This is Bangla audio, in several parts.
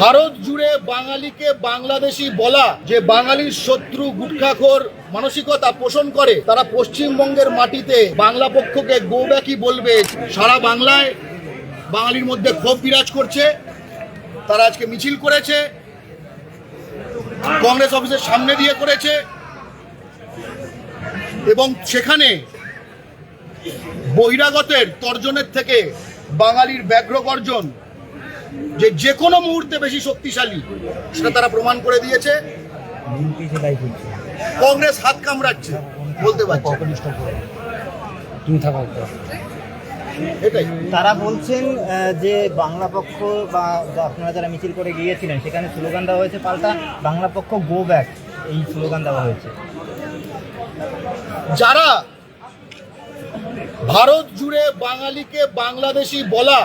ভারত জুড়ে বাঙালিকে বাংলাদেশি বলা যে বাঙালির শত্রু গুটখাখোর মানসিকতা পোষণ করে, তারা পশ্চিমবঙ্গের মাটিতে বাংলা পক্ষকে গোব্যাকি বলবে, সারা বাংলায় বাঙালির মধ্যে ক্ষোভ বিরাজ করছে, তারা আজকে মিছিল করেছে, কংগ্রেস অফিসের সামনে দিয়ে করেছে, এবং সেখানে বহিরাগতের তর্জনের থেকে বাঙালির ব্যগ্র গর্জন যে যে কোনো মুহূর্তে বেশি শক্তিশালী সেটা তারা প্রমাণ করে দিয়েছে। কংগ্রেস হাত কামড়াচ্ছে বলতে পারছে তুমি থাকো এটাই। তারা বলছেন যে বাংলা পক্ষ বা বা আপনারা যারা মিছিল করে গিয়েছিলেন সেখানে স্লোগান দেওয়া হয়েছে পাল্টা বাংলা পক্ষ গো ব্যাক এই স্লোগান দেওয়া হয়েছে। যারা ভারত জুড়ে বাঙালিকে বাংলাদেশি বলা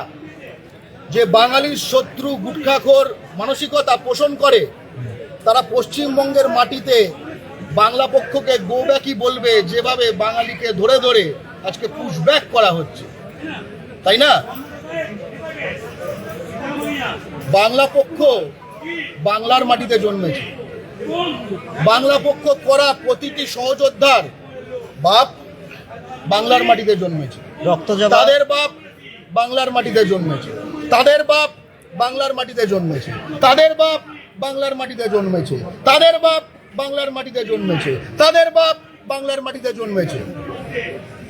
যে বাঙালির শত্রু গুটখাখোর মানসিকতা পোষণ করে তারা পশ্চিমবঙ্গের মাটিতে বাংলা পক্ষকে গোব্যাকি বলবে যেভাবে বাঙালিকে ধরে ধরে আজকে পুশব্যাক করা হচ্ছে। তাই না? বাংলা পক্ষ বাংলার মাটিতে জন্মেছে। বাংলা পক্ষ করা প্রতিটি সহযোদ্ধার বাপ বাংলার মাটিতে জন্মেছে। রক্ত তাদের বাপ বাংলার মাটিতে জন্মেছে। তাদের বাপ বাংলার মাটিতে জন্মেছে। তাদের বাপ বাংলার মাটিতে জন্মেছে। তাদের বাপ বাংলার মাটিতে জন্মেছে। তাদের বাপ বাংলার মাটিতে জন্মেছে।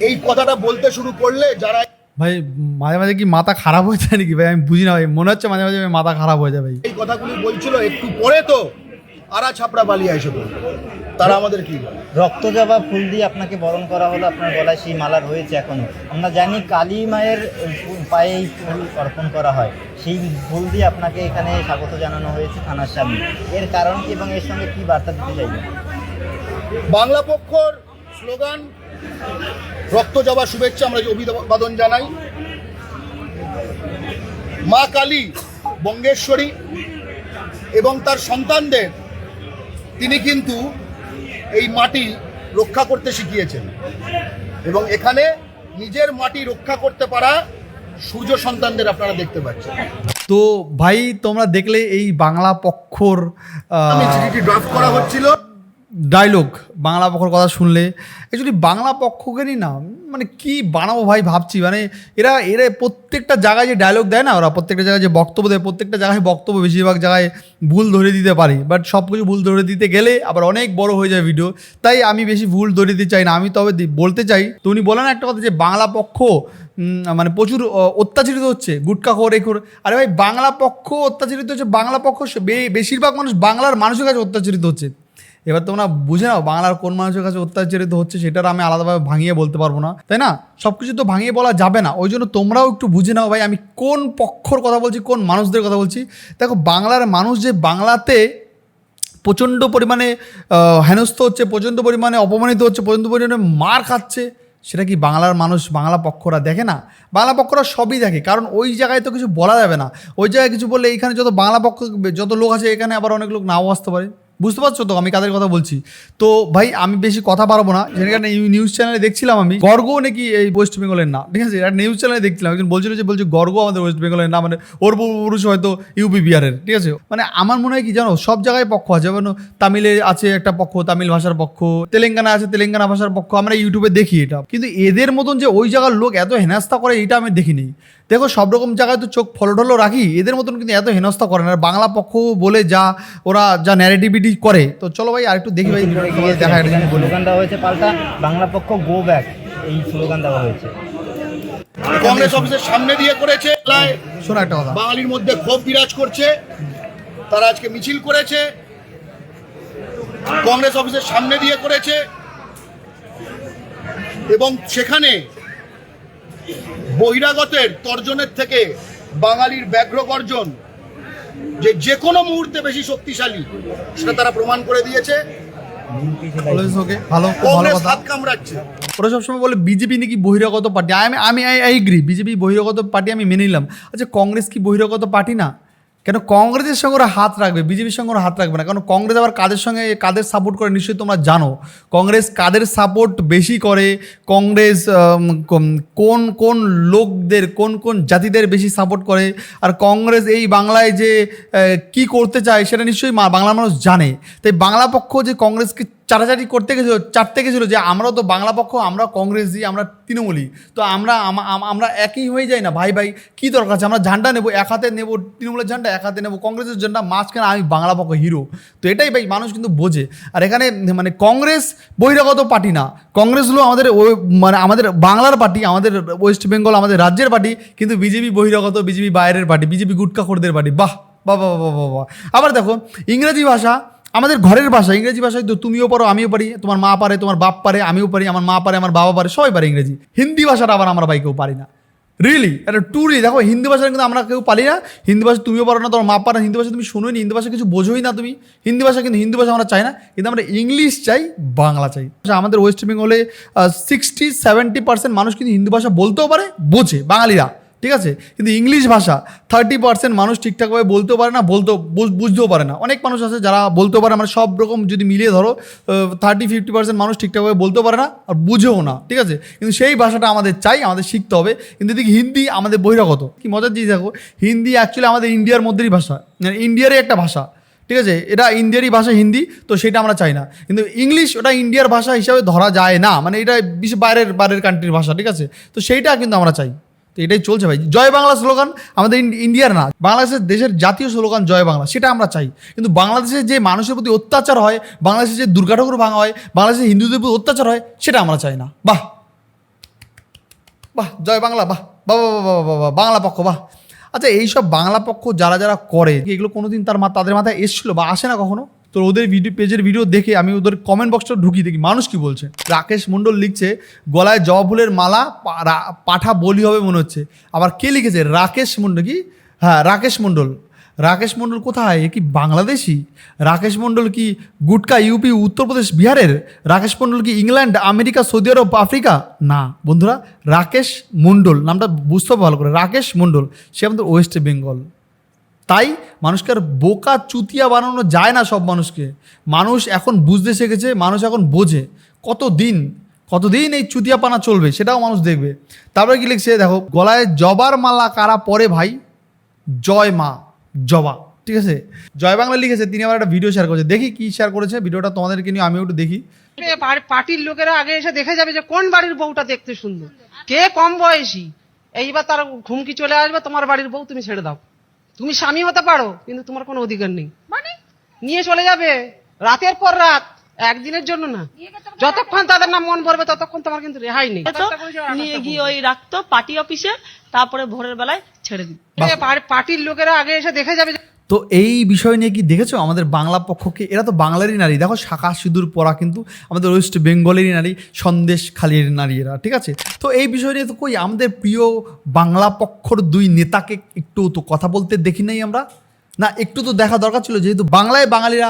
এই কথাটা বলতে শুরু করলে যারা ভাই মাঝে মাঝে কি মাথা খারাপ হয়ে যায় নাকি ভাই? আমি বুঝি না ভাই। মনে হচ্ছে মাঝে মাঝে মাথা খারাপ হয়ে যায় ভাই। এই কথাগুলি বলছিল একটু পরে তো আরা ছাপড়া পালিয়ে এসে পড়বে তারা আমাদের কি বলে? রক্ত জবা ফুল দিয়ে আপনাকে বরণ করা হলো আপনার গলায় সেই মালা রয়েছে এখনও। আমরা জানি কালী মায়ের পায়ে এই ফুল অর্পণ করা হয়। সেই ফুল দিয়ে আপনাকে এখানে স্বাগত জানানো হয়েছে থানার সামনে। এর কারণ কি এবং এর সঙ্গে কি বার্তা দিতে চাইবেন? বাংলা পক্ষর স্লোগান রক্ত জবা শুভেচ্ছা আমরা অভিবাদন জানাই। মা কালী বঙ্গেশ্বরী এবং তার সন্তানদের তিনি কিন্তু এই মাটি রক্ষা করতে শিখিয়েছেন। এবং এখানে নিজের মাটি রক্ষা করতে পারা সূর্য সন্তানদের আপনারা দেখতে পাচ্ছেন। তো ভাই তোমরা দেখলে এই বাংলা পক্ষর ড্রাফট করা হচ্ছিল। ডায়লগ বাংলা পক্ষর কথা শুনলে অ্যাকচুয়ালি বাংলা পক্ষকেরই না মানে কি বানাবো ভাই ভাবছি মানে এরা এরা প্রত্যেকটা জায়গায় যে ডায়লগ দেয় না, ওরা প্রত্যেকটা জায়গায় যে বক্তব্য দেয়, প্রত্যেকটা জায়গায় বক্তব্য বেশিরভাগ জায়গায় ভুল ধরে দিতে পারি বাট সব কিছু ভুল ধরে দিতে গেলে আবার অনেক বড় হয়ে যায় ভিডিও তাই আমি বেশি ভুল ধরে দিতে চাই না, আমি তবে বলতে চাই তো উনি বলেন একটা কথা যে বাংলা পক্ষ মানে প্রচুর অত্যাচারিত হচ্ছে, গুটকা খোর এ খোর আরে ভাই বাংলা পক্ষ অত্যাচারিত হচ্ছে, বাংলা পক্ষ বেশিরভাগ মানুষ বাংলার মানুষের কাছে অত্যাচারিত হচ্ছে। এবার তোমরা বুঝে নাও বাংলার কোন মানুষের কাছে অত্যাচারিত হচ্ছে, সেটার আমি আলাদাভাবে ভাঙিয়ে বলতে পারব না। তাই না? সব কিছু তো ভাঙিয়ে বলা যাবে না। ওই জন্য তোমরাও একটু বুঝে নাও ভাই, আমি কোন পক্ষর কথা বলছি, কোন মানুষদের কথা বলছি। দেখো, বাংলার মানুষ যে বাংলাতে প্রচণ্ড পরিমাণে হেনস্থ হচ্ছে, প্রচণ্ড পরিমাণে অপমানিত হচ্ছে, প্রচণ্ড পরিমাণে মার খাচ্ছে, সেটা কি বাংলার মানুষ, বাংলা পক্ষরা দেখে না? বাংলা পক্ষরা সবই দেখে, কারণ ওই জায়গায় তো কিছু বলা যাবে না। ওই জায়গায় কিছু বললে এইখানে যত বাংলা পক্ষ, যত লোক আছে, এখানে আবার অনেক লোক নাও আসতে পারে। বুঝতে পারছ তো? আমি কাদের কথা বলছি? তো ভাই, আমি বেশি কথা পারব না। যেখানে নিউজ চ্যানেলে দেখছিলাম আমি গর্গ নাকি এই ওয়েস্ট বেঙ্গলের না, ঠিক আছে? একটা নিউজ চ্যানেলে দেখছিলাম। একজন বলছিল যে, বলছে গর্গ আমাদের ওয়েস্ট বেঙ্গলের না মানে ওর পুরুষ হয়তো ইউপি বিহারের ঠিক আছে? মানে আমার মনে হয় কি জানো, সব জায়গায় পক্ষ আছে। যেমন তামিলে আছে একটা পক্ষ, তামিল ভাষার পক্ষ তেলেঙ্গানা আছে তেলেঙ্গানা ভাষার পক্ষ, আমরা ইউটিউবে দেখি এটা। কিন্তু এদের মতন যে ওই জায়গার লোক এত হেনাস্তা করে এটা আমি দেখিনি। দেখো সব রকম জায়গায় তো চোখ ফলো টলো রাখি। এদের মতন কিন্তু এত হেনস্থা করে না। আর বাংলা পক্ষ বলে যা ওরা যা ন্যারেটিভিটি করে। তো চলো ভাই আরেকটু দেখি ভাই দেখা। স্লোগান দেওয়া হয়েছে পাল্টা বাংলা পক্ষ গো ব্যাক এই স্লোগান দেওয়া হয়েছে। কংগ্রেস অফিসের সামনে দিয়ে করেছে প্রায় শোনো একটা কথা। বাঙালির মধ্যে ক্ষোভ বিরাজ করছে। তারা আজকে মিছিল করেছে। কংগ্রেস অফিসের সামনে দিয়ে করেছে। এবং সেখানে বহিরাগতের তর্জনের থেকে বাঙালির ব্যাঘ্র গর্জন যে যে কোনো মুহূর্তে বেশি শক্তিশালী সেটা তারা প্রমাণ করে দিয়েছে। ওরা সবসময় বলে বিজেপি নাকি বহিরাগত পার্টি? আমি আমি আই এগ্রি। বিজেপি বহিরাগত পার্টি আমি মেনে নিলাম। আচ্ছা কংগ্রেস কি বহিরাগত পার্টি না? কেন কংগ্রেসের সঙ্গে ওরা হাত রাখবে, বিজেপির সঙ্গে ওরা হাত রাখবে না, কারণ কংগ্রেস আবার কাদের সঙ্গে, কাদের সাপোর্ট করে নিশ্চয়ই তোমরা জানো। কংগ্রেস কাদের সাপোর্ট বেশি করে, কংগ্রেস কোন- কোন লোকদের, কোন কোন জাতিদের বেশি সাপোর্ট করে, আর কংগ্রেস এই বাংলায় যে কি করতে চায় সেটা নিশ্চয়ই বাংলার মানুষ জানে। তাই বাংলা পক্ষ যে কংগ্রেসকে চাটাচাটি করতে গেছিল, চাটতে গেছিল যে আমরাও তো বাংলা পক্ষ, আমরা কংগ্রেস আমরা তৃণমূলই। তো আমরা, আম- আম- আমরা একই হয়ে যাই না। ভাই ভাই, কী দরকার আছে? আমরা ঝান্ডা নেব, এক হাতে নেব তৃণমূলের ঝান্ডা, এক হাতে নেব কংগ্রেসের ঝান্ডা, মাঝখানে আমি বাংলা পক্ষ হিরো। তো এটাই ভাই, মানুষ কিন্তু বোঝে। আর এখানে মানে কংগ্রেস বহিরাগত পার্টি না। কংগ্রেস হলো আমাদের মানে আমাদের বাংলার পার্টি, আমাদের ওয়েস্ট বেঙ্গল, আমাদের রাজ্যের পার্টি, কিন্তু বিজেপি বহিরাগত, বিজেপি বাইরের পার্টি, বিজেপি গুটকাখোরদের পার্টি। বাহ বাহ বাহ বাহ বাহ। আবার দেখো, ইংরেজি ভাষা আমাদের ঘরের ভাষা ইংরেজি ভাষায় তো তুমিও পারো আমিও পারি তোমার মা পারে তোমার বাপ পারে আমিও পারি আমার মা পারে আমার বাবা পারে সবাই পারে ইংরেজি। হিন্দি ভাষাটা আবার আমরা ভাই কেউ পারি না। রিয়েলি এটা টুরি দেখো হিন্দি ভাষা কিন্তু আমরা কেউ পারি না। হিন্দি ভাষা তুমিও পারো না তোমার মা পারে হিন্দি ভাষা তুমি শোনোই নি হিন্দি ভাষা কিছু বোঝোই না তুমি। হিন্দি ভাষা কিন্তু হিন্দি ভাষা আমরা চাই না কিন্তু আমরা ইংলিশ চাই বাংলা চাই। আচ্ছা, আমাদের ওয়েস্ট বেঙ্গলে সিক্সটি সেভেন্টি পার্সেন্ট মানুষ কিন্তু হিন্দি ভাষা বলতেও পারে বোঝে বাঙালিরা। ঠিক আছে? কিন্তু ইংলিশ ভাষা থার্টি পার্সেন্ট মানুষ ঠিকঠাকভাবে বলতেও পারে না, বলতেও বুঝ- বুঝতেও পারে না। অনেক মানুষ আছে যারা বলতেও পারে মানে সব রকম যদি মিলিয়ে ধরো থার্টি ফিফটি পার্সেন্ট মানুষ ঠিকঠাকভাবে বলতেও পারে না আর বুঝেও না, ঠিক আছে? কিন্তু সেই ভাষাটা আমাদের চাই, আমাদের শিখতে হবে। কিন্তু এদিকে হিন্দি আমাদের বহিরাগত। কি মজার জিনিস দেখো, হিন্দি অ্যাকচুয়ালি আমাদের ইন্ডিয়ার মধ্যেই ভাষা। মানে ইন্ডিয়ারই একটা ভাষা, ঠিক আছে? এটা ইন্ডিয়ারই ভাষা হিন্দি, তো সেটা আমরা চাই না। কিন্তু ইংলিশ ওটা ইন্ডিয়ার ভাষা হিসাবে ধরা যায় না। মানে এটা বিশেষ বাইরের বাইরের কান্ট্রির ভাষা, ঠিক আছে? তো সেইটা কিন্তু আমরা চাই। তো এটাই চলছে ভাই। জয় বাংলা স্লোগান আমাদের ইন- ইন্ডিয়ার না বাংলাদেশের দেশের জাতীয় স্লোগান জয় বাংলা সেটা আমরা চাই। কিন্তু বাংলাদেশে যে মানুষের প্রতি অত্যাচার হয় বাংলাদেশে যে দুর্গা ঠাকুর ভাঙা হয় বাংলাদেশে হিন্দুদের প্রতি অত্যাচার হয় সেটা আমরা চাই না। বাহ! বাহ জয় বাংলা বাহ বাহ, বাহ, বাহ, বাংলা পক্ষ বাহ। আচ্ছা এইসব বাংলা পক্ষ যারা যারা করে এগুলো কোনোদিন তার মা তাদের মাথায় এসছিল বা আসে না কখনো? তো ওদের ভিডিও পেজের ভিডিও দেখে আমি ওদের কমেন্ট বক্সটা ঢুকি দেখি। মানুষ কি বলছে? রাকেশ মণ্ডল লিখছে, গলায় জবা ফুলের মালা পাঠা বলি হবে মনে হচ্ছে। আবার কে লিখেছে? রাকেশ মণ্ডল কি? হ্যাঁ রাকেশ মণ্ডল। রাকেশ মণ্ডল কোথায়? এ কি বাংলাদেশি? রাকেশ মণ্ডল কি গুটকা ইউপি উত্তরপ্রদেশ বিহারের? রাকেশ মণ্ডল কি England, America, Saudi Arabia, Africa? না, বন্ধুরা, রাকেশ মণ্ডল। নামটা বুঝতে হবে ভালো করে। রাকেশ মণ্ডল, সে আমাদের ওয়েস্ট বেঙ্গল তাই মানুষকে আর বোকা চুতিয়া বানানো যায় না সব মানুষকে। মানুষ এখন বুঝতে শিখেছে, মানুষ এখন বোঝে। কতদিন কতদিন এই চুতিয়াপানা চলবে সেটাও মানুষ দেখবে। তারপরে কি লিখছে? দেখো, গলায় জবার মালা কারা পরে ভাই? জয় মা, জবা। ঠিক আছে? জয় বাংলা লিখেছে, তিনি আবার একটা ভিডিও শেয়ার করেছে। দেখি কি শেয়ার করেছে ভিডিওটা তোমাদেরকে নিয়ে আমিও একটু দেখি। পার্টির লোকেরা আগে এসে দেখে যাবে যে কোন বাড়ির বউটা দেখতে সুন্দর। কে কম বয়সী? এইবার তার ঘুমকি চলে আসবে, তোমার বাড়ির বউ তুমি ছেড়ে দাও। তুমি স্বামী হতে পারো কিন্তু তোমার কোনো অধিকার নেই। মানে? নিয়ে চলে যাবে। রাতের পর রাত একদিনের জন্য না। যতক্ষণ তাদের নাম মন ভরবে ততক্ষণ তোমার কিন্তু রেহাই নেই। নিয়ে গিয়ে ওই রাখতো পার্টি অফিসে তারপরে ভোরের বেলায় ছেড়ে দিত। পার্টির লোকেরা আগে এসে দেখে যাবে যে তো এই বিষয় নিয়ে কি দেখেছ? আমাদের বাংলা পক্ষকে, এরা তো বাংলারই নারী। দেখো শাখা সিঁদুর পরা কিন্তু আমাদের ওয়েস্ট বেঙ্গলেরই নারী, সন্দেশ খালির নারী এরা ঠিক আছে? তো এই বিষয় নিয়ে তো কই, আমাদের প্রিয় বাংলা পক্ষর দুই নেতাকে একটু তো কথা বলতে দেখি নাই আমরা। না, একটু তো দেখা দরকার ছিল, যেহেতু বাংলায় বাঙালিরা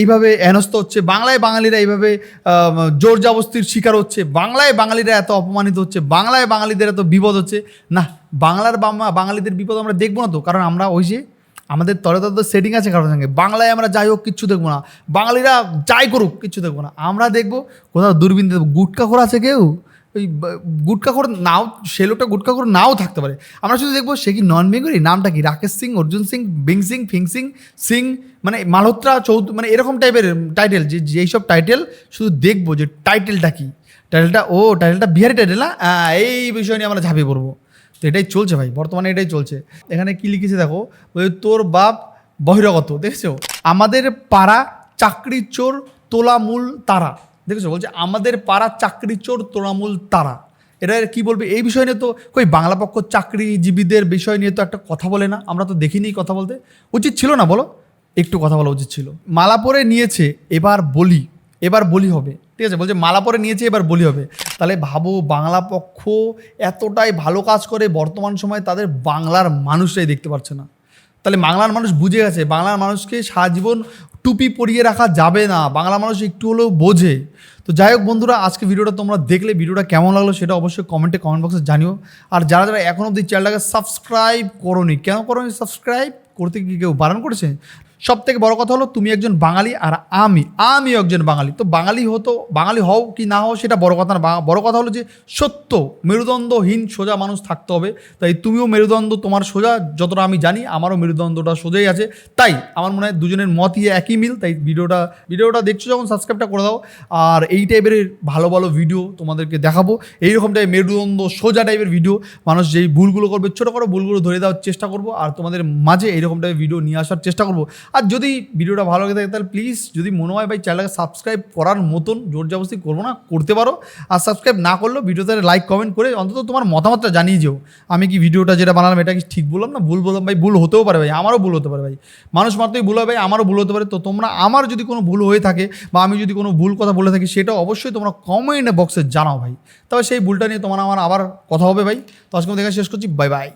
এইভাবে হেনস্থ হচ্ছে, বাংলায় বাঙালিরা এইভাবে জোর জাবস্তির শিকার হচ্ছে, বাংলায় বাঙালিরা এত অপমানিত হচ্ছে, বাংলায় বাঙালিদের এত বিপদ হচ্ছে। না, বাংলার বাংলা বাঙালিদের বিপদ আমরা দেখব না তো, কারণ আমরা ওই যে আমাদের তলে সেটিং আছে কারোর সঙ্গে। বাংলায় আমরা যাই হোক, কিচ্ছু দেখব না। বাঙালিরা যাই করুক, কিচ্ছু দেখব না। আমরা দেখব কোথাও দূরবীন দেখব গুটকা খোর আছে কেউ? ওই গুটকা খোর নাও, সে লোকটা গুটকা খোর নাও থাকতে পারে। আমরা শুধু দেখব সে কি নন বেঙ্গলি নামটা কি? রাকেশ সিং, অর্জুন সিং, বিং সিং, ফিং সিং সিং মানে মালহোত্রা চৌধ মানে এরকম টাইপের টাইটেল যে যেই সব টাইটেল শুধু দেখব যে টাইটেলটা কি? টাইটেলটা ও টাইটেলটা বিহারি টাইটেল না? এই বিষয় নিয়ে আমরা ঝাঁপিয়ে পড়ব। তো এটাই চলছে ভাই, বর্তমানে এটাই চলছে। এখানে কি লিখেছে দেখো, ওই তোর বাপ বহিরাগত, দেখেছ? আমাদের পাড়া চাকরি চোর তোলামূল তারা, দেখেছ? বলছে আমাদের পাড়া চাকরি চোর তোলামূল তারা। এটা কি বলবে? এই বিষয় নিয়ে তো কই, বাংলা পক্ষ চাকরিজীবীদের বিষয় নিয়ে তো একটা কথা বলে না, আমরা তো দেখিনি কথা বলতে। উচিত ছিল না, বলো? একটু কথা বলা উচিত ছিল। মালা পরে নিয়েছে, এবার বলি এবার বলি হবে। ঠিক আছে? বলছে মালা পরে নিয়েছে, এবার বলি হবে। তাহলে ভাবো বাংলা পক্ষ এতটাই ভালো কাজ করে বর্তমান সময়ে তাদের বাংলার মানুষরাই দেখতে পাচ্ছে না। তাহলে বাংলার মানুষ বুঝে গেছে, বাংলার মানুষকে সারাজীবন টুপি পরিয়ে রাখা যাবে না বাংলা মানুষ একটু হলেও বোঝে। তো যাই হোক বন্ধুরা, আজকে ভিডিওটা তোমরা দেখলে, ভিডিওটা কেমন লাগল সেটা অবশ্যই কমেন্টে কমেন্ট বক্সে জানিও। আর যারা যারা এখন অবধি চ্যানেলটাকে সাবস্ক্রাইব করোনি, কেন করোনি সাবস্ক্রাইব করতে কি কেউ বারণ করেছে? সব থেকে বড় কথা হলো তুমি একজন বাঙালি আর আমি, আমিও একজন বাঙালি। তো বাঙালি হতো, বাঙালি হও কি না হও সেটা বড় কথা না। বড় কথা হলো যে সত্য, মেরুদণ্ডহীন সোজা মানুষ থাকতে হবে। তাই তুমিও মেরুদণ্ড, তোমার সোজা, যতটা আমি জানি আমারও মেরুদণ্ডটা সোজাই আছে। তাই আমার মনে হয় দুজনের মতই একই মিল। তাই ভিডিওটা ভিডিওটা দেখছ যখন সাবস্ক্রাইবটা করে দাও। আর এই টাইপের ভালো ভালো ভিডিও তোমাদেরকে দেখাবো। এইরকম টাইপের মেরুদণ্ড, সোজা টাইপের ভিডিও মানুষ যেই ভুলগুলো করবে, ছোটো করে ভুলগুলো ধরে দেওয়ার চেষ্টা করব। আর তোমাদের মাঝে এইরকম টাইপের ভিডিও নিয়ে আসার চেষ্টা করব। আর যদি ভিডিওটা ভালো লাগে থাকে, তাহলে প্লিজ যদি মনে হয় ভাই চ্যানেলটাকে সাবস্ক্রাইব করার মতন জোর জবরদস্তি করব না, করতে পারো। আর সাবস্ক্রাইব না করলেও ভিডিওতে লাইক কমেন্ট করে অন্তত তোমার মতামতটা জানিয়ে যেও। আমি কি ভিডিওটা যেটা বানালাম এটা কি ঠিক বললাম না? ভুল বললাম ভাই? ভুল হতেও পারে ভাই, আমারও ভুল হতে পারে ভাই। মানুষ মাত্রই ভুল হবে ভাই, আমারও ভুল হতে পারে। তো তোমরা, আমার যদি কোনো ভুল হয়ে থাকে বা আমি যদি কোনো ভুল কথা বলে থাকি, সেটা অবশ্যই তোমরা কমেন্ট বক্সে জানাও ভাই। তবে সেই ভুলটা নিয়ে তোমার আমার আবার কথা হবে ভাই। তো আজকে দেখা শেষ করছি। Bye bye